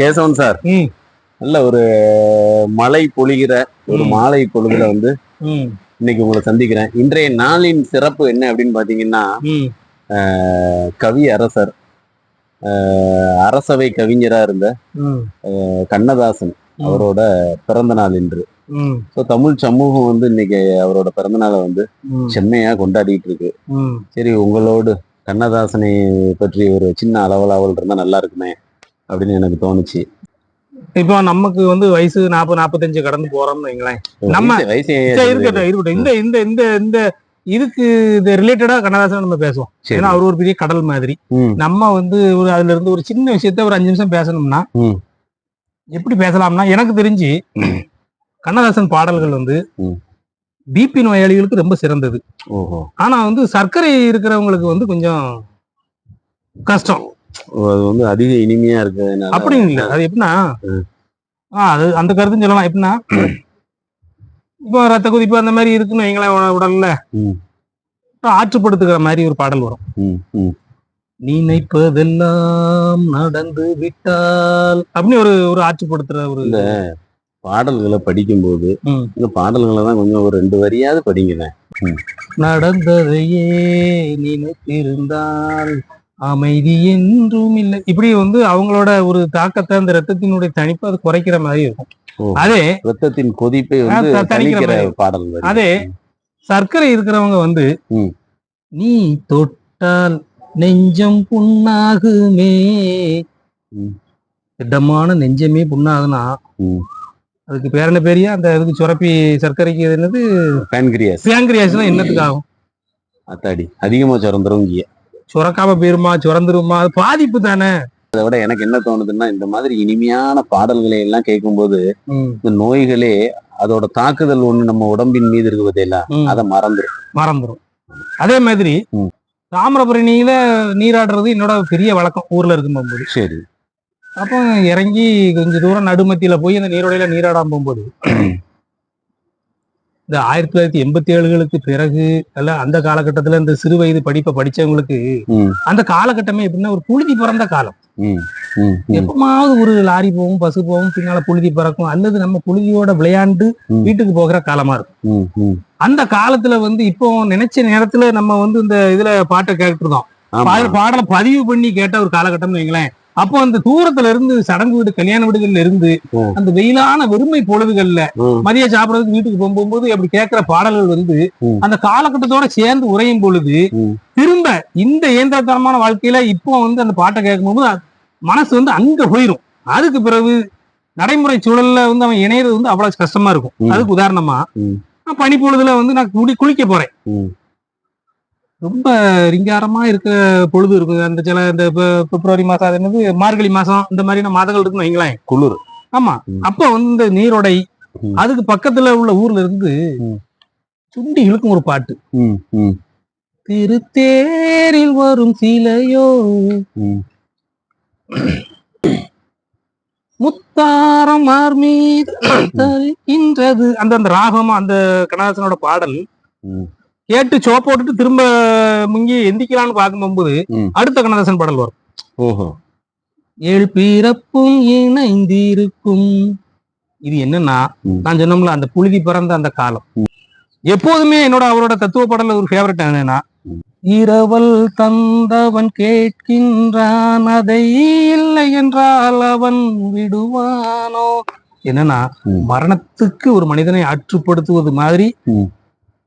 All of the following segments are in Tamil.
கேசவன் சார். நல்ல ஒரு மழை பொழிகிற ஒரு. மாலை பொழுதுல வந்து இன்னைக்கு உங்களை சந்திக்கிறேன். இன்றைய நாளின் சிறப்பு என்ன அப்படின்னு பாத்தீங்கன்னா கவி அரசர். அரசவை கவிஞரா இருந்த கண்ணதாசன் அவரோட பிறந்த நாள் இன்று. ஸோ தமிழ் சமூகம் வந்து இன்னைக்கு அவரோட பிறந்த நாளை வந்து செம்மையா கொண்டாடிட்டு இருக்கு. சரி உங்களோடு கண்ணதாசனை பற்றி ஒரு சின்ன அளவலாவல் இருந்தா நல்லா இருக்குமே. அப்படின்னு எனக்கு தோணுச்சு. இப்போ நமக்கு வந்து வயசு நாற்பது நாற்பத்தஞ்சு கடந்து போறோம்னு வைங்களேன். நம்ம- வயசு- இருக்கட்டும் இருக்கட்டும். இந்த இந்த இந்த இந்த இதுக்கு இது ரிலேட்டடா கண்ணதாசன் நம்ம பேசுவோம். ஏன்னா அவர் ஒரு பெரிய கடல் மாதிரி. நம்ம வந்து ஒரு அதுல இருந்து ஒரு சின்ன விஷயத்த ஒரு அஞ்சு நிமிஷம் பேசணும்னா. எப்படி பேசலாம்னா எனக்கு தெரிஞ்சு. கண்ணதாசன் பாடல்கள் வந்து. பிபி நோயாளிகளுக்கு ரொம்ப சிறந்தது. ஆனா வந்து சர்க்கரை இருக்கிறவங்களுக்கு வந்து கொஞ்சம் கஷ்டம். அது வந்து அதிக இனிமையா இருக்கிறதுனால. அப்படின்னு இல்லை. அது எப்படின்னா அது அந்த கருத்துன்னு சொல்லலாம். எப்படின்னா இப்போ ரத்த கொதிப்பு அந்த மாதிரி இருக்குன்னு வைங்களேன் உட- உடல்ல. ஆற்றுப்படுத்துகிற மாதிரி ஒரு பாடல் வரும். நினைப்பதெல்லாம் நடந்து விட்டால் அப்படின்னு ஒரு ஒரு ஆற்றுப்படுத்துற ஒரு பாடல்களை படிக்கும்போது. இந்த பாடல்களை தான் கொஞ்சம் ஒரு ரெண்டு வரியாவது படிங்களேன் நடந்ததையே நினைத்திருந்தால் அமைதி என்றும் இல்லை இப்படி வந்து அவங்களோட ஒரு தாக்கத்தை அந்த ரத்தத்தினுடைய தணிப்பு அது குறைக்கிற மாதிரி இருக்கும். அதே ரத்தத்தின் கொதிப்பை தணிக்கிற. பாடல். அதே சர்க்கரை இருக்கிறவங்க வந்து. நீ தொட்டால் நெஞ்சம் புண்ணாகுமே ம். திடமான நெஞ்சமே புண்ணாகுனா. அதுக்கு பேர் என்ன பெரிய அந்த இதுக்கு சுரப்பி சர்க்கரைக்கு என்னது pancreas. பேங்க்ரியாஸ்னா என்னத்துக்கு ஆகும் அத்தாடி அதிகமா சுரந்துரும் சுரக்காம போயிருமா சுரந்துருமா? அது பாதிப்பு தானே. அதை விட எனக்கு என்ன தோணுதுன்னா இந்த மாதிரி இனிமையான பாடல்களை எல்லாம் கேட்கும்போது இந்த நோய்களே அதோட தாக்குதல் ஒண்ணு நம்ம உடம்பின் மீது இருக்கு பார்த்தீங்களா ம். அதை மறந்துரும். மறந்துரும். அதே மாதிரி. தாமிரபரணியில நீராடுறது என்னோட பெரிய வழக்கம் ஊர்ல இருக்கும் போகும்போது. சரி. அப்போ இறங்கி கொஞ்ச தூரம் நடுமத்தியில போய் அந்த நீரோடையில நீராடாம போகும்போது இந்த ஆயிரத்தி தொள்ளாயிரத்தி எண்பத்தி ஏழுகளுக்கு பிறகு அல்ல அந்த காலகட்டத்துல இந்த சிறு வயது படிப்பை படிச்சவங்களுக்கு அந்த காலகட்டமே எப்படின்னா ஒரு புழுதி பிறந்த காலம். எப்பமாவது ஒரு லாரி போகும் பஸ் போகும் பின்னால புழுதி பறக்கும். அல்லது நம்ம புழுதியோட விளையாண்டு. வீட்டுக்கு போகிற காலமா இருக்கும். அந்த காலத்துல வந்து இப்போ நினைச்ச நேரத்துல நம்ம வந்து இந்த இதுல பாட்டை கேட்டுருந்தோம். பாடலை பதிவு பண்ணி கேட்ட ஒரு காலகட்டம்னு வைங்களேன். அப்போ அந்த தூரத்துல இருந்து சடங்கு வீடு கல்யாண வீடுகள்ல இருந்து. அந்த வெயிலான வெறுமை பொழுதுகள்ல ம், மதியம் சாப்பிடறதுக்கு வீட்டுக்கு போகும்போது அப்படி கேட்கிற பாடல்கள் வந்து. அந்த காலகட்டத்தோட சேர்ந்து உறையும் பொழுது. திரும்ப இந்த இயந்திரத்தனமான வாழ்க்கையில இப்போ வந்து அந்த பாட்டை கேட்கும்போது மனசு வந்து அங்க போயிரும் அதுக்கு பிறகு நடைமுறை சூழல்ல வந்து அவன் இணையறது வந்து அவ்வளவு கஷ்டமா இருக்கும். அதுக்கு உதாரணமா பனிப்பொழுதுல வந்து நான் குடி குளிக்க போறேன். ரொம்ப ரிங்காரமா இருக்க பொழுது இருக்குது அந்த சில இந்த பிப்ரவரி மாசம் அது என்னது மார்கழி மாசம் இந்த மாதிரியான மாதங்கள் இருக்குன்னு வைங்களேன் குளிர் ஆமா. அப்ப வந்து இந்த நீரோடை. அதுக்கு பக்கத்துல உள்ள ஊர்ல இருந்து. சுண்டி இழுக்கும் ஒரு பாட்டு திருத்தேரில் வரும் சிலையோ. முத்தாரம் மீது அந்த அந்த ராகமா அந்த கண்ணதாசனோட பாடல். கேட்டு சோ போட்டுட்டு திரும்ப முங்கி எந்திக்கலான்னு பார்க்கும்போது. அடுத்த கண்ணதாசன் பாடல் வரும் ஓஹோ ஏழு பிறப்பும் இணைந்திருக்கும் இது என்னன்னா. நான் சொன்னோம்ல அந்த புழுதி பிறந்த அந்த காலம் எப்போதுமே என்னோட அவரோட தத்துவ பாடல்ல ஒரு ஃபேவரட் என்னன்னா. இரவல் தந்தவன் கேட்கின்றான் அதை இல்லை என்றால் அவன் விடுவானோ என்னன்னா. மரணத்துக்கு ஒரு மனிதனை ஆற்றுப்படுத்துவது மாதிரி.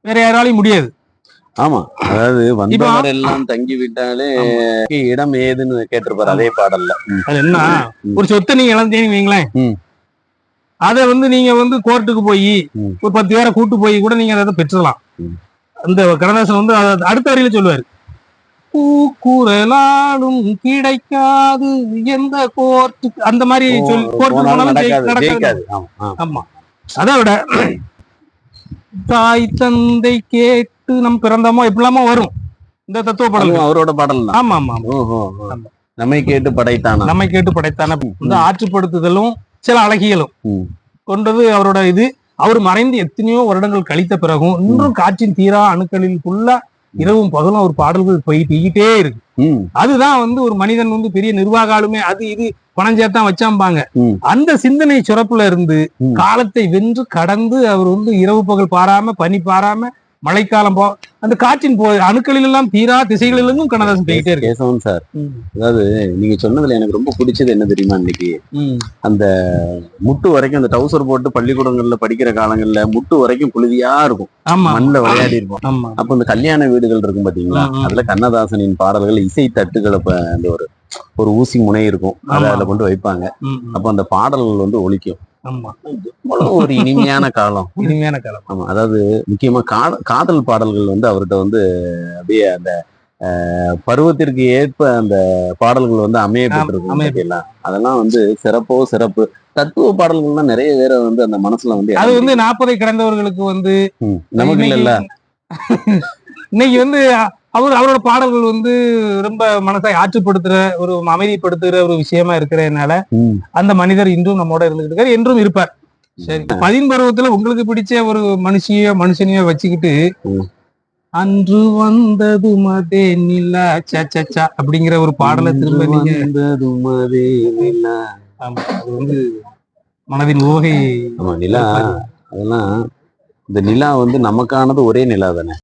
வேற யாராலையும் முடியாது. ஆமா அதாவது வந்தவர் எல்லாம் தங்கி விட்டாலே இடம் ஏதுன்னு கேட்டிருப்பாரு அதே பாடல்ல. அது என்ன. ஒரு சொத்தை நீங்க இழந்தீங்கன்னு வைங்களேன். அதை வந்து நீங்க வந்து கோர்ட்டுக்கு போய். ஒரு பத்து பேரை கூட்டு போய் கூட நீங்க அதை பெற்றுடலாம் ம். அந்த கண்ணதாசன் வந்து அடுத்த வரியில சொல்லுவாரு. பூக்குரலாலும் கிடைக்காது எந்த கோர்ட்டுக்கு அந்த மாதிரி கோர்ட்டுக்கு போனாலும் நடக்காது. ஆமா. அதை விட தாய் தந்தை கேட்டு நம் பிறந்தோமோ எப்படிலாமோ வரும். இந்த தத்துவ பாடல்கள். அவரோட பாடல் ஆமா ஆமா. நம்மை கேட்டு படைத்தானா? நம்மை கேட்டு படைத்தான? இந்த ஆற்றுப்படுத்துதலும் சில அழகியலும். கொண்டது அவரோட இது. அவர் மறைந்து எத்தனையோ வருடங்கள் கழித்த பிறகும் இன்றும் காற்றின் தீரா அணுக்களில் ஃபுல்லா இரவும் பகலும் ஒரு பாடல்கள் போயிட்டே இருக்கு அதுதான் வந்து ஒரு மனிதன் வந்து பெரிய நிர்வாக ஆளுமே அது இது பணம் சேர்த்தான் வச்சாம்பாங்க. அந்த சிந்தனை சுரப்புல இருந்து. காலத்தை வென்று கடந்து அவர் வந்து இரவு பகல் பாராம பனி பாராம மழைக்காலம் போ அந்த காற்றின் போ அணுக்களில் எல்லாம் தீரா திசைகளிலும் கண்ணதாசன் போயிட்டே இருக்கு கேசவன் சார். அதாவது நீங்க சொன்னதுல எனக்கு ரொம்ப பிடிச்சது என்ன தெரியுமா இன்னைக்கு? ம். முட்டு வரைக்கும் அந்த டவுசர் போட்டு பள்ளிக்கூடங்கள்ல படிக்கிற காலங்கள்ல முட்டு வரைக்கும் புழுதியா இருக்கும். மண்ணில் விளையாடி இருப்போம் அப்ப இந்த கல்யாண வீடுகள் இருக்கும் பாத்தீங்களா. அதுல கண்ணதாசனின் பாடல்கள் இசை தட்டுகளை அந்த ஒரு ஒரு ஊசி முனை இருக்கும். அதை. அதுல கொண்டு வைப்பாங்க. அப்ப அந்த பாடல்கள் வந்து ஒலிக்கும். ஆமா. ஒரு இனிமையான காலம். இனிமையான காலம். ஆமா அதாவது முக்கியமா காதல் பாடல்கள் வந்து அவர்கிட்ட வந்து அப்படியே அந்த பருவத்திற்கு ஏற்ப அந்த பாடல்கள் வந்து அமைய பெற்றிருக்கும் அமைய பாத்தீங்களா? அதெல்லாம் வந்து சிறப்போ சிறப்பு. தத்துவ பாடல்கள்லாம் நிறைய பேரை வந்து அந்த மனசுல வந்து அது வந்து நாற்பதை கடந்தவர்களுக்கு வந்து நமக்கு இல்ல இன்னைக்கு வந்து அவர் அவரோட பாடல்கள் வந்து ரொம்ப மனசை ஆற்றுப்படுத்துற ஒரு அமைதிப்படுத்துகிற ஒரு விஷயமா இருக்கிறதுனால அந்த மனிதர் இன்றும் நம்மோட இருந்துகிட்டு இருக்காரு என்றும் இருப்பார். சரி பதின் பருவத்துல உங்களுக்கு பிடிச்ச ஒரு மனுஷியோ மனுஷனையோ வச்சுக்கிட்டு. அன்று வந்தது மதே நிலா ச ச ச அப்படிங்கிற ஒரு பாடலை திரும்ப நீங்க. ஆமா, அது வந்து மனதின் ஆமா நிலா. அதெல்லாம் இந்த நிலா வந்து நமக்கானது ஒரே நிலா தானே